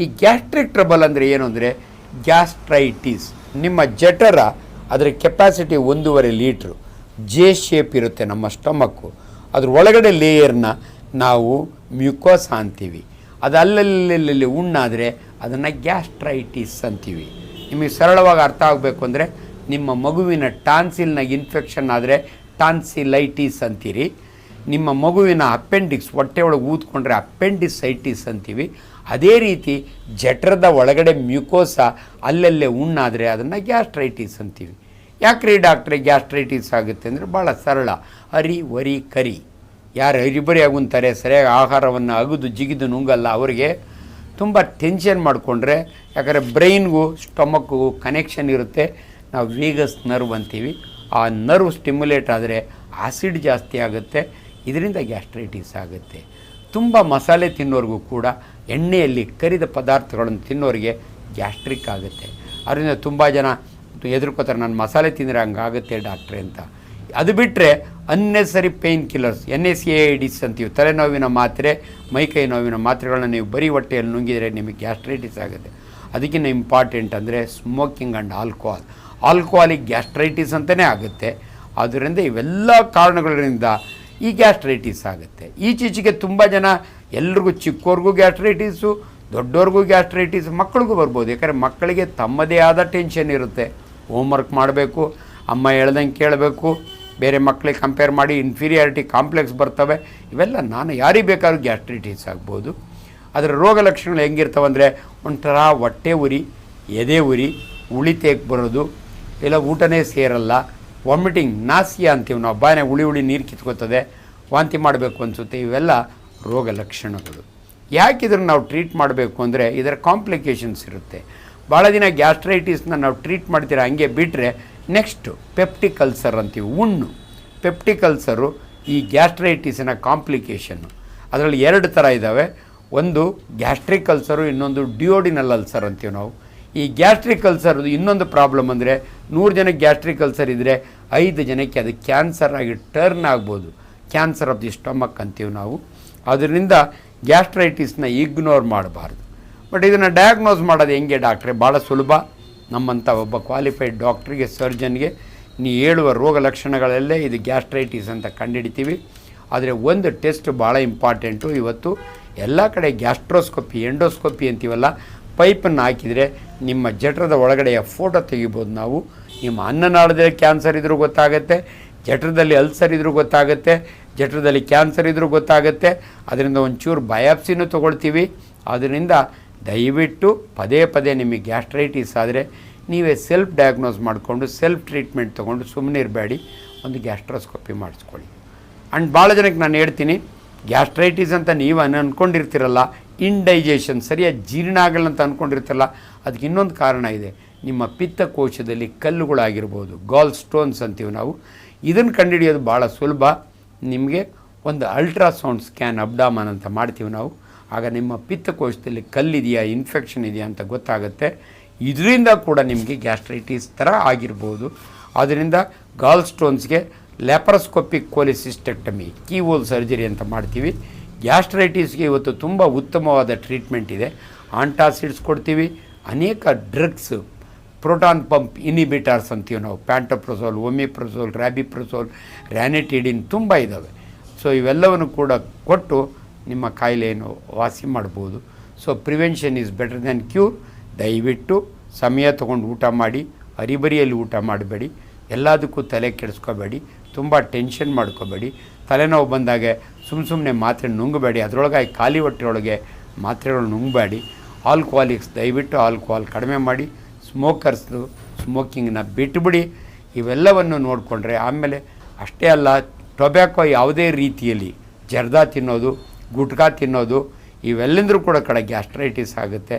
ಈ gastric trouble ಅಂದರೆ ಏನು ಅಂದರೆ ಗ್ಯಾಸ್ಟ್ರೈಟಿಸ್. ನಿಮ್ಮ ಜಠರ ಅದರ ಕೆಪಾಸಿಟಿ ಒಂದೂವರೆ ಲೀಟ್ರು. ಜೆ ಶೇಪ್ ಇರುತ್ತೆ ನಮ್ಮ ಸ್ಟಮಕ್ಕು ಅದ್ರ ಒಳಗಡೆ ಲೇಯರ್ನ ನಾವು ಮ್ಯೂಕೋಸ್ ಅಂತೀವಿ. ಅದು ಅಲ್ಲಲ್ಲಿ ಉಣ್ಣಾದರೆ ಅದನ್ನು ಗ್ಯಾಸ್ಟ್ರೈಟಿಸ್ ಅಂತೀವಿ. ನಿಮಗೆ ಸರಳವಾಗಿ ಅರ್ಥ ಆಗಬೇಕು ಅಂದರೆ ನಿಮ್ಮ ಮಗುವಿನ ಟಾನ್ಸಿಲ್ನಾಗ ಇನ್ಫೆಕ್ಷನ್ ಆದರೆ ಟಾನ್ಸಿಲೈಟಿಸ್ ಅಂತೀರಿ. ನಿಮ್ಮ ಮಗುವಿನ ಅಪೆಂಡಿಕ್ಸ್ ಹೊಟ್ಟೆ ಒಳಗೆ ಊದ್ಕೊಂಡ್ರೆ ಅಪೆಂಡಿಸೈಟಿಸ್ ಅಂತೀವಿ. ಅದೇ ರೀತಿ ಜಠರದ ಒಳಗಡೆ ಮ್ಯೂಕೋಸ ಅಲ್ಲಲ್ಲೇ ಉಣ್ಣಾದರೆ ಅದನ್ನು ಗ್ಯಾಸ್ಟ್ರೈಟಿಸ್ ಅಂತೀವಿ. ಯಾಕ್ರಿ ಡಾಕ್ಟ್ರೆ ಗ್ಯಾಸ್ಟ್ರೈಟಿಸ್ ಆಗುತ್ತೆ ಅಂದರೆ ಭಾಳ ಸರಳ. ಹರಿ, ವರಿ, ಕರಿ. ಯಾರು ಹರಿಬರಿ ಆಗುಂತಾರೆ ಸರಿಯಾಗಿ ಆಹಾರವನ್ನು ಅಗಿದು, ಜಿಗಿದು ನುಂಗಲ್ಲ, ಅವರಿಗೆ ತುಂಬ ಟೆನ್ಷನ್ ಮಾಡಿಕೊಂಡ್ರೆ, ಯಾಕಂದರೆ ಬ್ರೈನ್ಗೂ ಸ್ಟಮಕ್ಗೂ ಕನೆಕ್ಷನ್ ಇರುತ್ತೆ. ನಾವು ವೀಗಸ್ ನರ್ವ್ ಅಂತೀವಿ. ಆ ನರ್ವ್ ಸ್ಟಿಮ್ಯುಲೇಟ್ ಆದರೆ ಆಸಿಡ್ ಜಾಸ್ತಿ ಆಗುತ್ತೆ. ಇದರಿಂದ ಗ್ಯಾಸ್ಟ್ರೈಟಿಸ್ ಆಗುತ್ತೆ. ತುಂಬ ಮಸಾಲೆ ತಿನ್ನೋರಿಗೂ ಕೂಡ ಎಣ್ಣೆಯಲ್ಲಿ ಕರಿದ ಪದಾರ್ಥಗಳನ್ನು ತಿನ್ನೋರಿಗೆ ಗ್ಯಾಸ್ಟ್ರಿಕ್ ಆಗುತ್ತೆ. ಅದರಿಂದ ತುಂಬ ಜನ ಎದುರ್ಕೋತಾರೆ, ನಾನು ಮಸಾಲೆ ತಿಂದರೆ ಹಂಗಾಗುತ್ತೆ ಡಾಕ್ಟ್ರೆ ಅಂತ. ಅದು ಬಿಟ್ಟರೆ unnecessary pain killers N S A ಡಿಸ್ ಅಂತೀವಿ ತಲೆನೋವಿನ ಮಾತ್ರೆ ಮೈಕೈ ನೋವಿನ ಮಾತ್ರೆಗಳನ್ನ ನೀವು ಬರೀ ಹೊಟ್ಟೆಯಲ್ಲಿ ನುಂಗಿದರೆ ನಿಮಗೆ ಗ್ಯಾಸ್ಟ್ರೈಟಿಸ್ ಆಗುತ್ತೆ. ಅದಕ್ಕಿಂತ ಇಂಪಾರ್ಟೆಂಟ್ ಅಂದರೆ smoking and alcohol alcoholic gastritis ಅಂತಲೇ ಆಗುತ್ತೆ. ಆದ್ದರಿಂದ ಇವೆಲ್ಲ ಕಾರಣಗಳಿಂದ ಈ ಗ್ಯಾಸ್ಟ್ರೈಟಿಸ್ ಆಗುತ್ತೆ. ಈಚೀಚೆಗೆ ತುಂಬ ಜನ ಎಲ್ರಿಗೂ ಚಿಕ್ಕವ್ರಿಗೂ ಗ್ಯಾಸ್ಟ್ರೈಟಿಸು ದೊಡ್ಡವ್ರಿಗೂ ಗ್ಯಾಸ್ಟ್ರೈಟಿಸ್, ಮಕ್ಕಳಿಗೂ ಬರ್ಬೋದು. ಯಾಕಂದರೆ ಮಕ್ಕಳಿಗೆ ತಮ್ಮದೇ ಆದ ಟೆನ್ಷನ್ ಇರುತ್ತೆ. ಹೋಮ್ವರ್ಕ್ ಮಾಡಬೇಕು, ಅಮ್ಮ ಹೇಳ್ದಂಗೆ ಕೇಳಬೇಕು, ಬೇರೆ ಮಕ್ಕಳಿಗೆ ಕಂಪೇರ್ ಮಾಡಿ ಇನ್ಫೀರಿಯಾರಿಟಿ ಕಾಂಪ್ಲೆಕ್ಸ್ ಬರ್ತವೆ. ಇವೆಲ್ಲ ನಾನು ಯಾರಿಗೆ ಬೇಕಾದ್ರೂ ಗ್ಯಾಸ್ಟ್ರೈಟಿಸ್ ಆಗ್ಬೋದು. ಅದರ ರೋಗ ಲಕ್ಷಣಗಳು ಹೆಂಗಿರ್ತವೆ ಅಂದರೆ ಒಂಥರ ಹೊಟ್ಟೆ ಉರಿ, ಎದೆ ಉರಿ ಉಳಿತೇಕ್ ಬರೋದು ಇಲ್ಲ ಊಟನೇ ಸೇರಲ್ಲ ವಾಮಿಟಿಂಗ್ ನಾಸಿಯಾ ಅಂತೀವಿ ನಾವು. ಬಾಯಿನ ಉಳಿ ಉಳಿ ನೀರು ಕಿತ್ಕೋತದೆ. ವಾಂತಿ ಮಾಡಬೇಕು ಅನಿಸುತ್ತೆ. ಇವೆಲ್ಲ ರೋಗ ಲಕ್ಷಣಗಳು. ಯಾಕೆ ಇದನ್ನು ನಾವು ಟ್ರೀಟ್ ಮಾಡಬೇಕು ಅಂದರೆ ಇದರ ಕಾಂಪ್ಲಿಕೇಶನ್ಸ್ ಇರುತ್ತೆ. ಭಾಳ ದಿನ ಗ್ಯಾಸ್ಟ್ರೈಟಿಸ್ನ ನಾವು ಟ್ರೀಟ್ ಮಾಡ್ತೀರ ಹಂಗೆ ಬಿಟ್ಟರೆ ನೆಕ್ಸ್ಟು ಪೆಪ್ಟಿಕಲ್ಸರ್ ಅಂತೀವಿ ಹುಣ್ಣು ಪೆಪ್ಟಿಕಲ್ಸರು ಈ ಗ್ಯಾಸ್ಟ್ರೈಟಿಸಿನ ಕಾಂಪ್ಲಿಕೇಶನ್ನು ಅದರಲ್ಲಿ ಎರಡು ಥರ ಇದ್ದಾವೆ ಒಂದು ಗ್ಯಾಸ್ಟ್ರಿಕ್ ಅಲ್ಸರು ಇನ್ನೊಂದು ಡಿಯೋಡಿನಲ್ ಅಲ್ಸರ್ ಅಂತೀವಿ ನಾವು. ಈ ಗ್ಯಾಸ್ಟ್ರಿಕ್ ಅಲ್ಸರ್ ಇನ್ನೊಂದು ಪ್ರಾಬ್ಲಮ್ ಅಂದರೆ ನೂರು ಜನಕ್ಕೆ ಗ್ಯಾಸ್ಟ್ರಿಕ್ ಅಲ್ಸರ್ ಇದ್ದರೆ ಐದು ಜನಕ್ಕೆ ಅದು ಕ್ಯಾನ್ಸರ್ ಆಗಿ ಟರ್ನ್ ಆಗ್ಬೋದು. ಕ್ಯಾನ್ಸರ್ ಆಫ್ ದಿ ಸ್ಟಮಕ್ ಅಂತೀವಿ ನಾವು. ಅದರಿಂದ ಗ್ಯಾಸ್ಟ್ರೈಟಿಸ್ನ ಇಗ್ನೋರ್ ಮಾಡಬಾರ್ದು. ಬಟ್ ಇದನ್ನು ಡಯಾಗ್ನೋಸ್ ಮಾಡೋದು ಹೆಂಗೆ ಡಾಕ್ಟ್ರೆ? ಭಾಳ ಸುಲಭ. ನಮ್ಮಂಥ ಒಬ್ಬ ಕ್ವಾಲಿಫೈಡ್ ಡಾಕ್ಟ್ರಿಗೆ, ಸರ್ಜನ್ಗೆ ನೀ ಹೇಳುವ ರೋಗ ಲಕ್ಷಣಗಳಲ್ಲೇ ಇದು ಗ್ಯಾಸ್ಟ್ರೈಟಿಸ್ ಅಂತ ಕಂಡುಹಿಡಿತೀವಿ. ಆದರೆ ಒಂದು ಟೆಸ್ಟ್ ಭಾಳ ಇಂಪಾರ್ಟೆಂಟು. ಇವತ್ತು ಎಲ್ಲ ಕಡೆ ಗ್ಯಾಸ್ಟ್ರೋಸ್ಕೋಪಿ, ಎಂಡೋಸ್ಕೋಪಿ ಅಂತೀವಲ್ಲ, ಪೈಪನ್ನು ಹಾಕಿದರೆ ನಿಮ್ಮ ಜಠರದ ಒಳಗಡೆಯ ಫೋಟೋ ತೆಗಿಬೋದು ನಾವು. ನಿಮ್ಮ ಅನ್ನನಾಳದಲ್ಲಿ ಕ್ಯಾನ್ಸರ್ ಇದ್ದರೂ ಗೊತ್ತಾಗುತ್ತೆ, ಜಠರದಲ್ಲಿ ಅಲ್ಸರ್ ಇದ್ದರೂ ಗೊತ್ತಾಗುತ್ತೆ, ಜಠರದಲ್ಲಿ ಕ್ಯಾನ್ಸರ್ ಇದ್ದರೂ ಗೊತ್ತಾಗುತ್ತೆ. ಅದರಿಂದ ಒಂಚೂರು ಬಯಾಪ್ಸಿನೂ ತೊಗೊಳ್ತೀವಿ. ಅದರಿಂದ ದಯವಿಟ್ಟು ಪದೇ ಪದೇ ನಿಮಗೆ ಗ್ಯಾಸ್ಟ್ರೈಟಿಸ್ ಆದರೆ ನೀವೇ ಸೆಲ್ಫ್ ಡಯಾಗ್ನೋಸ್ ಮಾಡಿಕೊಂಡು, ಸೆಲ್ಫ್ ಟ್ರೀಟ್ಮೆಂಟ್ ತೊಗೊಂಡು ಸುಮ್ಮನೆ ಇರಬೇಡಿ. ಒಂದು ಗ್ಯಾಸ್ಟ್ರೋಸ್ಕೋಪಿ ಮಾಡಿಸ್ಕೊಳ್ಳಿ. ಆ್ಯಂಡ್ ಭಾಳ ಜನಕ್ಕೆ ನಾನು ಹೇಳ್ತೀನಿ, ಗ್ಯಾಸ್ಟ್ರೈಟಿಸ್ ಅಂತ ನೀವು ಅನ್ಕೊಂಡಿರ್ತೀರಲ್ಲ, ಇಂಡೈಜೇಷನ್ ಸರಿಯಾಗಿ ಜೀರ್ಣ ಆಗಲ್ಲ ಅಂತ ಅಂದ್ಕೊಂಡಿರ್ತಿರಲ್ಲ ಅದಕ್ಕೆ ಇನ್ನೊಂದು ಕಾರಣ ಇದೆ. ನಿಮ್ಮ ಪಿತ್ತಕೋಶದಲ್ಲಿ ಕಲ್ಲುಗಳಾಗಿರ್ಬೋದು ಗಾಲ್ ಸ್ಟೋನ್ಸ್ ಅಂತೀವಿ ನಾವು. ಇದನ್ನು ಕಂಡುಹಿಡಿಯೋದು ಭಾಳ ಸುಲಭ. ನಿಮಗೆ ಒಂದು ಅಲ್ಟ್ರಾಸೌಂಡ್ ಸ್ಕ್ಯಾನ್ ಅಬ್ಡಾಮನ್ ಅಂತ ಮಾಡ್ತೀವಿ ನಾವು. ಆಗ ನಿಮ್ಮ ಪಿತ್ತಕೋಶದಲ್ಲಿ ಕಲ್ಲಿದೆಯಾ ಇನ್ಫೆಕ್ಷನ್ ಇದೆಯಾ ಅಂತ ಗೊತ್ತಾಗುತ್ತೆ. ಇದರಿಂದ ಕೂಡ ನಿಮಗೆ ಗ್ಯಾಸ್ಟ್ರೈಟಿಸ್ ಥರ ಆಗಿರ್ಬೋದು. ಆದ್ದರಿಂದ ಗಾಲ್ ಸ್ಟೋನ್ಸ್ಗೆ ಲ್ಯಾಪ್ರಸ್ಕೋಪಿಕ್ ಕೋಲಿಸಿಸ್ಟೆಕ್ಟಮಿ ಕೀವೋಲ್ ಸರ್ಜರಿ ಅಂತ ಮಾಡ್ತೀವಿ. ಗ್ಯಾಸ್ಟ್ರೈಟಿಸ್ಗೆ ಇವತ್ತು ತುಂಬ ಉತ್ತಮವಾದ ಟ್ರೀಟ್ಮೆಂಟ್ ಇದೆ. ಆಂಟಾಸಿಡ್ಸ್ ಕೊಡ್ತೀವಿ. ಅನೇಕ ಡ್ರಗ್ಸ್ ಪ್ರೋಟಾನ್ ಪಂಪ್ ಇನಿಬಿಟಾರ್ಸ್ ಅಂತೀವಿ ನಾವು ಪ್ಯಾಂಟೋಪ್ರೊಸೋಲ್ ಒಮಿಪ್ರೊಸೋಲ್ ರ್ಯಾಬಿಪ್ರೊಸೋಲ್ ರ್ಯಾನಿಟಿಡಿನ್ ತುಂಬ ಇದ್ದಾವೆ ಸೊ ಇವೆಲ್ಲವನ್ನು ಕೂಡ ಕೊಟ್ಟು ನಿಮ್ಮ ಕಾಯಿಲೆಯನ್ನು ವಾಸಿ ಮಾಡ್ಬೋದು. So prevention is better than cure ದಯವಿಟ್ಟು ಸಮಯ ತೊಗೊಂಡು ಊಟ ಮಾಡಿ, ಅರಿಬರಿಯಲ್ಲಿ ಊಟ ಮಾಡಬೇಡಿ. ಎಲ್ಲದಕ್ಕೂ ತಲೆ ಕೆಡಿಸ್ಕೋಬೇಡಿ. ತುಂಬ ಟೆನ್ಷನ್ ಮಾಡ್ಕೋಬೇಡಿ. ತಲೆನೋವು ಬಂದಾಗ ಸುಮ್ಮ ಸುಮ್ಮನೆ ಮಾತ್ರೆ ನುಂಗಬೇಡಿ. ಅದರೊಳಗಾಗಿ ಖಾಲಿ ಹೊಟ್ಟೆಯೊಳಗೆ ಮಾತ್ರೆಗಳು ನುಂಗಬೇಡಿ. ಆಲ್ಕೋಹಾಲಿಕ್ಸ್ ದಯವಿಟ್ಟು ಆಲ್ಕೋಹಾಲ್ ಕಡಿಮೆ ಮಾಡಿ. ಸ್ಮೋಕರ್ಸ್ದು ಸ್ಮೋಕಿಂಗ್ನ ಬಿಟ್ಟುಬಿಡಿ ಇವೆಲ್ಲವನ್ನು ನೋಡಿಕೊಂಡ್ರೆ ಆಮೇಲೆ ಅಷ್ಟೇ ಅಲ್ಲ ಟೊಬ್ಯಾಕೋ ಯಾವುದೇ ರೀತಿಯಲ್ಲಿ ಜರ್ದಾ ತಿನ್ನೋದು, ಗುಟ್ಕಾ ತಿನ್ನೋದು, ಇವೆಲ್ಲಂದ್ರೂ ಕೂಡ ಕಡೆ ಗ್ಯಾಸ್ಟ್ರೈಟಿಸ್ ಆಗುತ್ತೆ.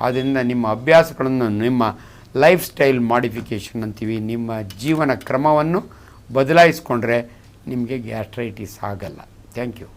ಆದ್ದರಿಂದ ನಿಮ್ಮ ಅಭ್ಯಾಸಗಳನ್ನು, ನಿಮ್ಮ ಲೈಫ್ ಸ್ಟೈಲ್ ಮಾಡಿಫಿಕೇಷನ್ ಅಂತೀವಿ, ನಿಮ್ಮ ಜೀವನ ಕ್ರಮವನ್ನು ಬದಲಾಯಿಸ್ಕೊಂಡ್ರೆ ನಿಮಗೆ ಗ್ಯಾಸ್ಟ್ರೈಟಿಸ್ ಆಗಲ್ಲ. Thank you